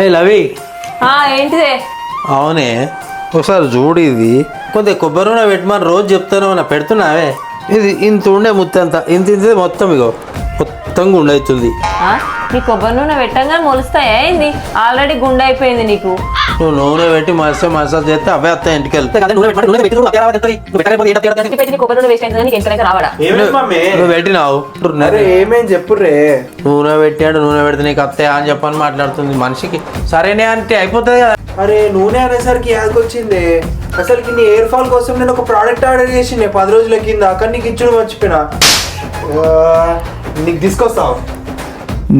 ఏ లవి. ఏంటిదే? అవునే. ఒకసారి చూడు ఇది. కొద్దిగా కొబ్బరి నూనె పెట్టమని రోజు చెప్తాను నా పెడుతున్నావే? ఇది ఇంత ఉండే ముత్తంత ఇంత ఇంత మొత్తం ఇగో. మొత్తం గుండె అవుతుంది నీ కొబ్బరి నూనె పెట్టంగా మొలుస్తాయా ఏంది? ఆల్రెడీ గుండె అయిపోయింది నీకు. నువ్వు నూనె పెట్టి మసాజ్ మసాజ్ చేస్తే అవే వస్తాయి ఇంటికి నువ్వు పెట్టినావు. ఏమేం చెప్పుర్రే? నూనె పెట్టాడు నూనె పెడితే నీకు అత్తయ్య అని చెప్పని మాట్లాడుతుంది మనిషికి. సరేనే అంటే అయిపోతుంది కదా. అరే నూనె అనేసరికి యాదకొచ్చింది అసలుకి నీ ఎయిర్ ఫాల్ కోసం నేను ఒక ప్రోడక్ట్ ఆర్డర్ చేసిండే పది రోజుల కింద. అక్కడ నీకు ఇచ్చుడు మర్చిపోయినా. నీకు తీసుకొస్తావు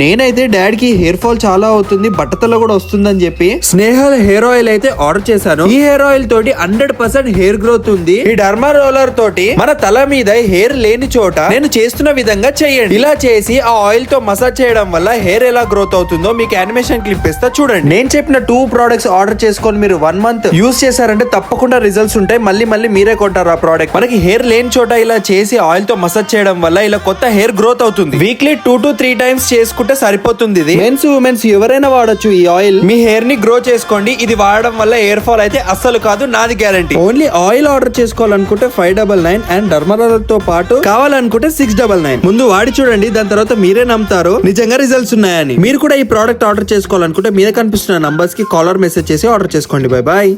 నేనైతే డాడీకి హెయిర్ ఫాల్ చాలా అవుతుంది బట్టతలో కూడా వస్తుందని చెప్పి స్నేహాల హెయిర్ ఆయిల్ అయితే ఆర్డర్ చేశాను. ఈ హెయిర్ ఆయిల్ తోటి హండ్రెడ్ పర్సెంట్ హెయిర్ గ్రోత్ ఉంది. ఈ డర్మా రోలర్ తోటి మన తల మీద హెయిర్ లేని చోట నేను చేస్తున్న విధంగా చేయండి. ఇలా చేసి ఆ ఆయిల్తో మసాజ్ చేయడం వల్ల హెయిర్ ఎలా గ్రోత్ అవుతుందో మీకు యానిమేషన్ క్లిప్ ఇస్తా చూడండి. నేను చెప్పిన టూ ప్రోడక్ట్స్ ఆర్డర్ చేసుకొని మీరు వన్ మంత్ యూస్ చేశారంటే తప్పకుండా రిజల్ట్స్ ఉంటాయి. మళ్ళీ మళ్ళీ మీరే కొంటారు ఆ ప్రోడక్ట్ మనకి హెయిర్ లేని చోట ఇలా చేసి ఆయిల్తో మసాజ్ చేయడం వల్ల ఇలా కొత్త హెయిర్ గ్రోత్ అవుతుంది. Weekly two to three times చేసుకుంటే సరిపోతుంది ఇది. మెన్స్ ఉమెన్స్ ఎవరైనా వాడొచ్చు ఈ ఆయిల్ మీ హెయిర్ని గ్రో చేసుకోండి. ఇది వాడడం వల్ల హెయిర్ ఫాల్ అయితే అస్సలు కాదు నాది గ్యారంటీ ఓన్లీ ఆయిల్ ఆర్డర్ చేసుకోవాలనుకుంటే ఫైవ్ డబల్ నైన్ అండ్ డర్మరాలర్తో పాటు కావాలనుకుంటే సిక్స్ డబల్ నైన్ ముందు వాడి చూడండి దాని తర్వాత మీరే నమ్ముతారు. నిజంగా రిజల్ట్స్ ఉన్నాయని. మీరు కూడా ఈ ప్రోడక్ట్ ఆర్డర్ చేసుకోవాలనుకుంటే మీద కనిపిస్తున్న నంబర్స్కి కాలర్ మెసేజ్ చేసి ఆర్డర్ చేసుకోండి. Bye bye